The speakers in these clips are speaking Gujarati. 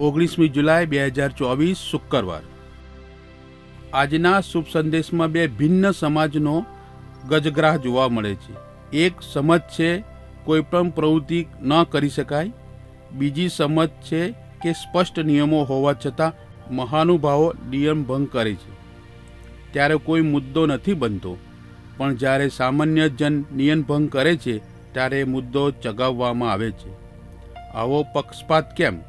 ઓગણીસમી જુલાઈ બે હજાર ચોવીસ શુક્રવાર. આજના શુભ સંદેશમાં બે ભિન્ન સમાજનો ગજગ્રાહ જોવા મળે છે. એક સમજ છે, કોઈ પણ પ્રવૃત્તિ ન કરી શકાય. બીજી સમજ છે કે સ્પષ્ટ નિયમો હોવા છતાં મહાનુભાવો નિયમ ભંગ કરે છે. ત્યારે કોઈ મુદ્દો નથી બનતો. પણ જ્યારે સામાન્ય જન નિયમ ભંગ કરે છે, ત્યારે મુદ્દો ચગાવવામાં આવે છે. આવો પક્ષપાત કેમ?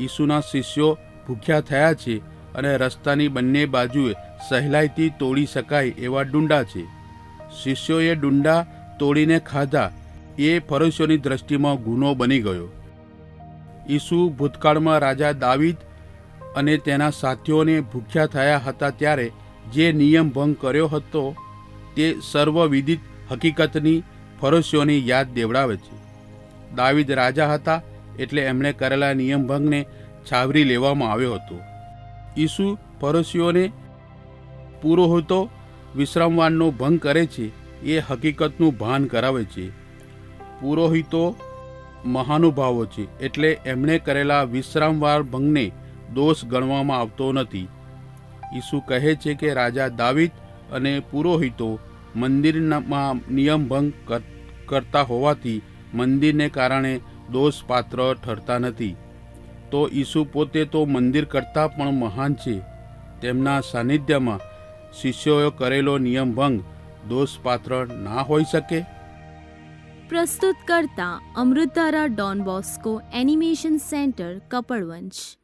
ઈસુના શિષ્યો ભૂખ્યા થયા છે અને રસ્તાની બંને બાજુએ સહેલાઈથી તોડી શકાય એવા ડુંડા છે. શિષ્યોએ ડુંડા તોડીને ખાધા. એ ફરસીઓની દ્રષ્ટિમાં ગુનો બની ગયો. ઈસુ ભૂતકાળમાં રાજા દાવીદ અને તેના સાથીઓને ભૂખ્યા થયા હતા ત્યારે જે નિયમ ભંગ કર્યો હતો તે સર્વવિદિત હકીકતની ફરસીઓની યાદ દેવડાવે છે. દાવીદ રાજા હતા એટલે એમણે કરેલા નિયમભંગને છાવરી લેવામાં આવ્યો હતો. ઈસુ પડોશીઓને પુરોહિતો વિશ્રામવાનનો ભંગ કરે છે, એ હકીકતનું ભાન કરાવે છે. પુરોહિતો મહાનુભાવો છે, એટલે એમણે કરેલા વિશ્રામવાર ભંગને દોષ ગણવામાં આવતો નથી. ઈસુ કહે છે કે રાજા દાવિદ અને પુરોહિતો મંદિરમાં નિયમભંગ કરતા હોવાથી મંદિરને કારણે દોષપાત્ર ઠરતા નથી. તો ઈસુ પોતે તો મંદિર કરતાં પણ મહાન છે. તેમના સાનિધ્યમાં શિષ્યોએ કરેલો નિયમભંગ દોષપાત્ર ના હોઈ શકે? પ્રસ્તુત કરતા અમૃતારા Don Bosco animation centre Kapadvanj